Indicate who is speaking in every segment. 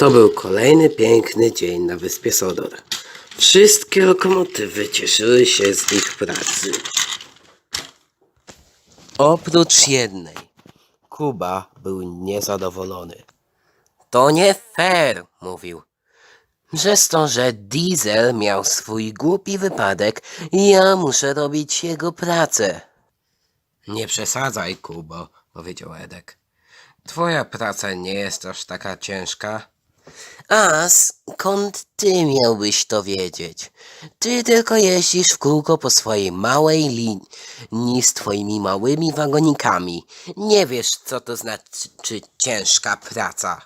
Speaker 1: To był kolejny piękny dzień na wyspie Sodor. Wszystkie lokomotywy cieszyły się z ich pracy. Oprócz jednej. Kuba był niezadowolony. To nie fair, mówił. Przez to, że Diesel miał swój głupi wypadek, ja muszę robić jego pracę. Nie przesadzaj, Kubo, powiedział Edek. Twoja praca nie jest aż taka ciężka. A skąd ty miałbyś to wiedzieć? Ty tylko jeździsz w kółko po swojej małej linii z twoimi małymi wagonikami. Nie wiesz, co to znaczy ciężka praca.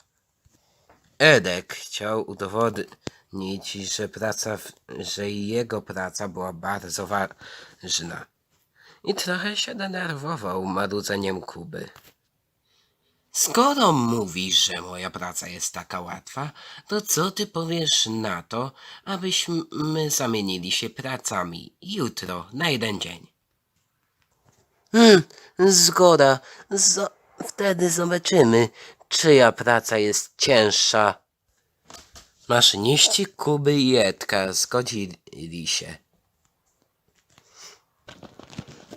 Speaker 1: Edek chciał udowodnić, że praca, że jego praca była bardzo ważna. I trochę się denerwował marudzeniem Kuby. Skoro mówisz, że moja praca jest taka łatwa, to co ty powiesz na to, abyśmy zamienili się pracami jutro na jeden dzień? Hmm, zgoda. Wtedy zobaczymy, czyja praca jest cięższa. Maszyniści Kuby i Edka zgodzili się.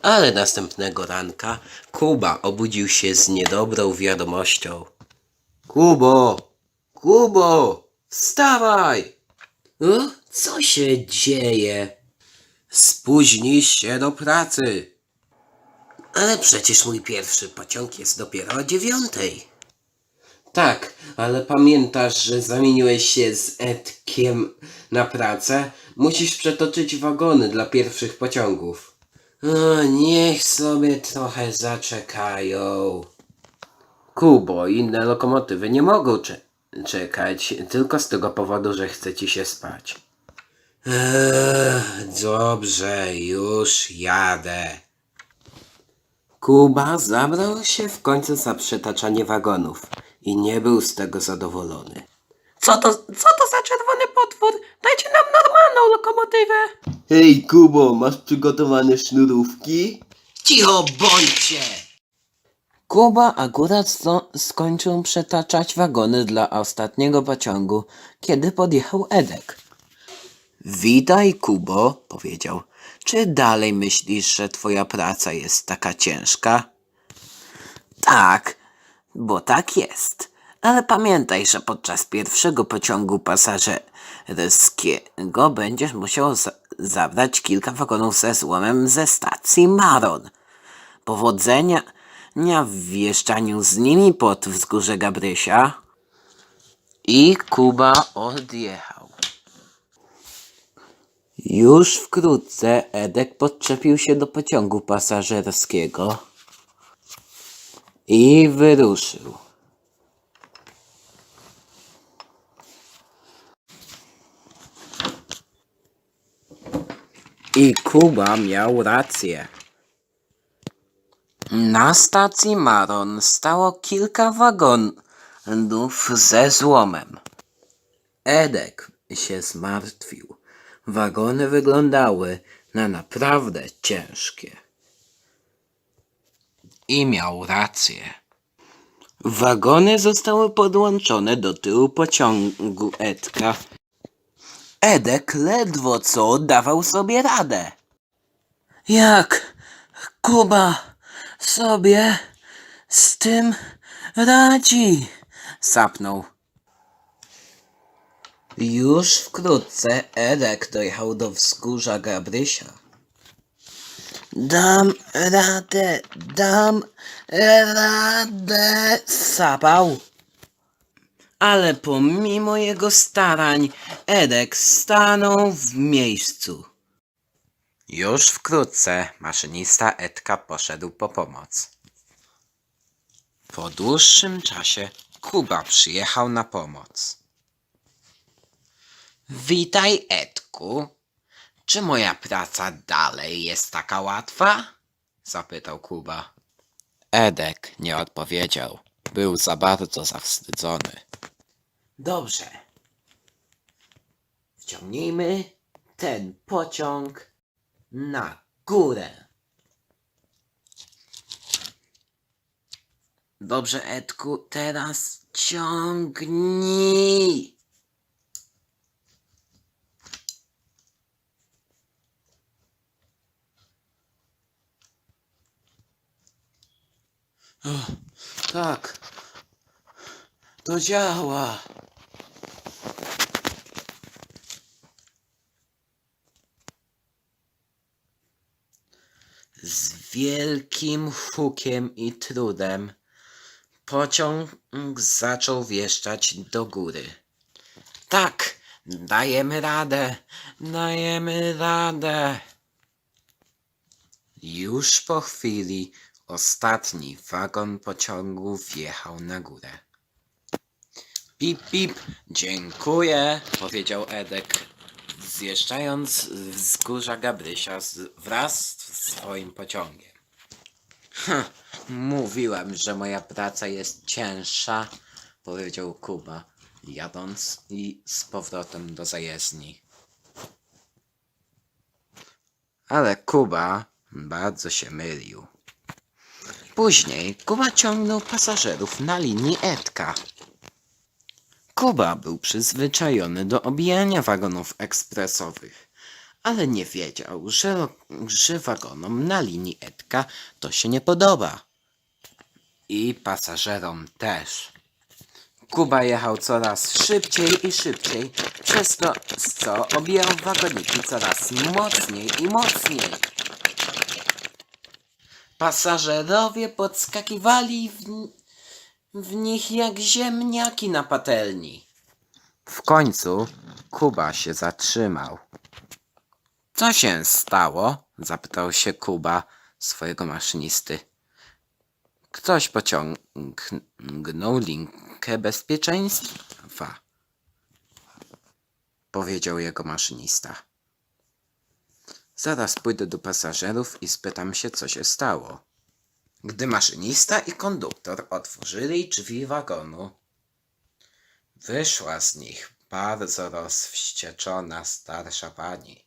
Speaker 1: Ale następnego ranka Kuba obudził się z niedobrą wiadomością. Kubo! Kubo! Wstawaj! O, co się dzieje? Spóźnisz się do pracy. Ale przecież mój pierwszy pociąg jest dopiero o dziewiątej. Tak, ale pamiętasz, że zamieniłeś się z Edkiem na pracę? Musisz przetoczyć wagony dla pierwszych pociągów. Niech sobie trochę zaczekają. Kubo, inne lokomotywy nie mogą cze- czekać, tylko z tego powodu, że chce ci się spać. Ech, dobrze, już jadę. Kuba zabrał się w końcu za przetaczanie wagonów i nie był z tego zadowolony. Co to, co to za czerwony potwór? Dajcie nam normalną lokomotywę.
Speaker 2: Hej Kubo, masz przygotowane sznurówki?
Speaker 1: Cicho bądźcie! Kuba akurat sto- skończył przetaczać wagony dla ostatniego pociągu, kiedy podjechał Edek. Witaj, Kubo, powiedział. Czy dalej myślisz, że twoja praca jest taka ciężka? Tak, bo tak jest. Ale pamiętaj, że podczas pierwszego pociągu pasażerskiego będziesz musiał za- zabrać kilka wagonów ze złomem ze stacji Maron. Powodzenia nia w wjeżdżaniu z nimi pod wzgórze Gabrysia. I Kuba odjechał. Już wkrótce Edek podczepił się do pociągu pasażerskiego i wyruszył. I Kuba miał rację. Na stacji Maron stało kilka wagonów ze złomem. Edek się zmartwił. Wagony wyglądały na naprawdę ciężkie. I miał rację. Wagony zostały podłączone do tyłu pociągu Edka. Edek ledwo co dawał sobie radę. Jak Kuba sobie z tym radzi? Sapnął. Już wkrótce Edek dojechał do wzgórza Gabrysia. Dam radę, dam radę, sapał. Ale pomimo jego starań, Edek stanął w miejscu. Już wkrótce maszynista Edka poszedł po pomoc. Po dłuższym czasie Kuba przyjechał na pomoc. Witaj, Edku. Czy moja praca dalej jest taka łatwa? zapytał Kuba. Edek nie odpowiedział. Był za bardzo zawstydzony. Dobrze. Wciągnijmy ten pociąg na górę. Dobrze, Edku, teraz ciągnij. Tak, to działa. Z wielkim hukiem i trudem pociąg zaczął wieszczać do góry. Tak, dajemy radę, dajemy radę. Już po chwili ostatni wagon pociągu wjechał na górę. Pip, pip, dziękuję, powiedział Edek, zjeżdżając z wzgórza Gabrysia wraz swoim pociągiem. Hm, mówiłem, że moja praca jest cięższa, powiedział Kuba, jadąc i z powrotem do zajezdni. Ale Kuba bardzo się mylił. Później Kuba ciągnął pasażerów na linii Edka. Kuba był przyzwyczajony do obijania wagonów ekspresowych, ale nie wiedział, że, że wagonom na linii Edka to się nie podoba. I pasażerom też. Kuba jechał coraz szybciej i szybciej, przez to co obijał wagoniki coraz mocniej i mocniej. Pasażerowie podskakiwali w, w nich jak ziemniaki na patelni. W końcu Kuba się zatrzymał. Co się stało? zapytał się Kuba swojego maszynisty. Ktoś pociągnął linkę bezpieczeństwa, powiedział jego maszynista. Zaraz pójdę do pasażerów i spytam się, co się stało. Gdy maszynista i konduktor otworzyli drzwi wagonu, wyszła z nich bardzo rozwścieczona starsza pani.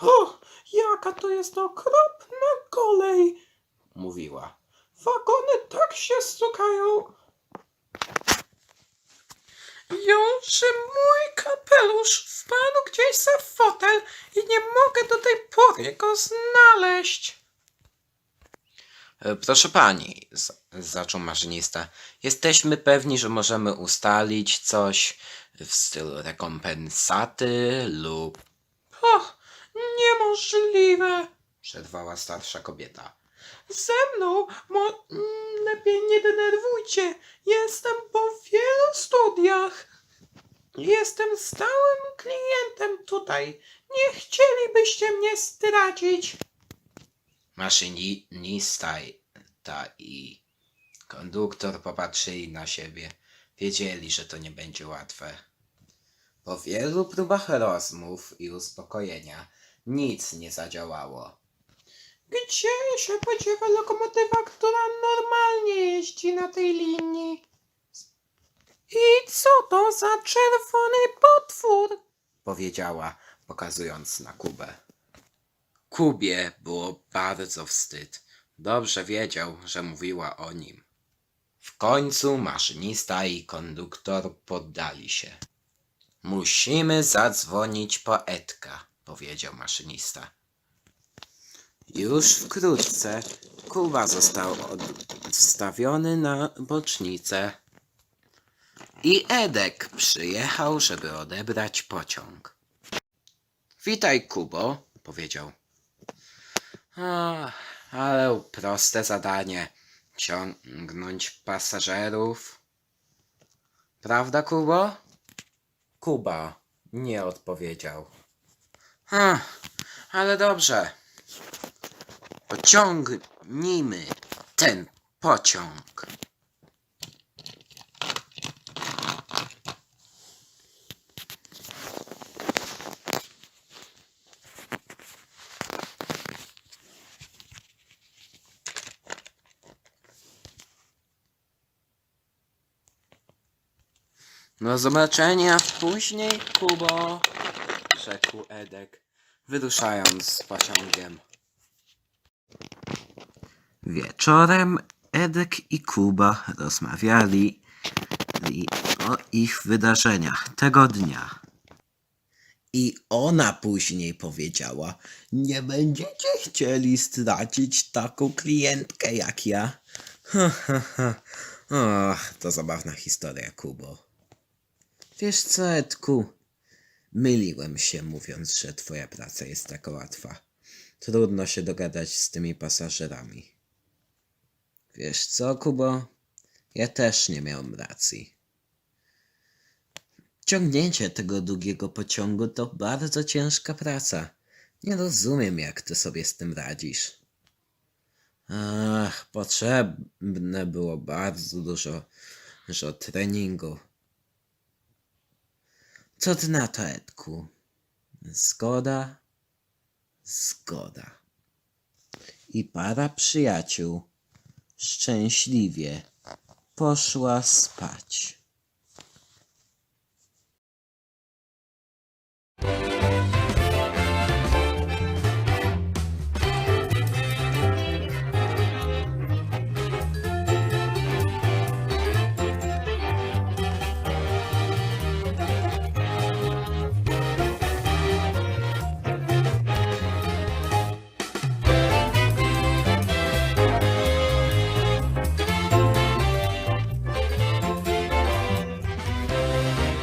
Speaker 3: O, jaka to jest okropna kolej!
Speaker 1: Mówiła.
Speaker 3: Wagony tak się stukają. Jąże mój kapelusz wpadł gdzieś za fotel i nie mogę do tej pory go znaleźć.
Speaker 1: "E, Proszę pani, zaczął maszynista, jesteśmy pewni, że możemy ustalić coś w stylu rekompensaty lub...
Speaker 3: Och, niemożliwe.
Speaker 1: Przerwała starsza kobieta.
Speaker 3: Ze mną mo- mm, lepiej nie denerwujcie. Jestem po wielu studiach. Jestem stałym klientem tutaj. Nie chcielibyście mnie stracić.
Speaker 1: Maszynista i- ta i konduktor popatrzyli na siebie. Wiedzieli, że to nie będzie łatwe. Po wielu próbach rozmów i uspokojenia nic nie zadziałało.
Speaker 3: Gdzie się podziewa lokomotywa, która normalnie jeździ na tej linii? I co to za czerwony potwór?
Speaker 1: Powiedziała, pokazując na Kubę. Kubie było bardzo wstyd. Dobrze wiedział, że mówiła o nim. W końcu maszynista i konduktor poddali się. Musimy zadzwonić po Edka, powiedział maszynista. Już wkrótce Kuba został odstawiony na bocznicę i Edek przyjechał, żeby odebrać pociąg. Witaj, Kubo, powiedział. A, ale proste zadanie. Ciągnąć pasażerów. Prawda, Kubo? Kuba nie odpowiedział. A, ale dobrze. Pociągnijmy ten pociąg. Do zobaczenia później, Kubo, rzekł Edek, wyruszając z pociągiem. Wieczorem
Speaker 4: Edek i Kuba rozmawiali o ich wydarzeniach tego dnia. I ona później powiedziała: Nie będziecie chcieli stracić taką klientkę jak ja. Ha, ha, ha. Och, to zabawna historia, Kubo. Wiesz co, Edku? Myliłem się, mówiąc, że twoja praca jest taka łatwa. Trudno się dogadać z tymi pasażerami. Wiesz co, Kubo? Ja też nie miałem racji. Ciągnięcie tego długiego pociągu to bardzo ciężka praca. Nie rozumiem, jak ty sobie z tym radzisz. Ach, potrzebne było bardzo dużo, dużo treningu. Co ty na to, Edku? Zgoda? Zgoda. I para przyjaciół szczęśliwie poszła spać.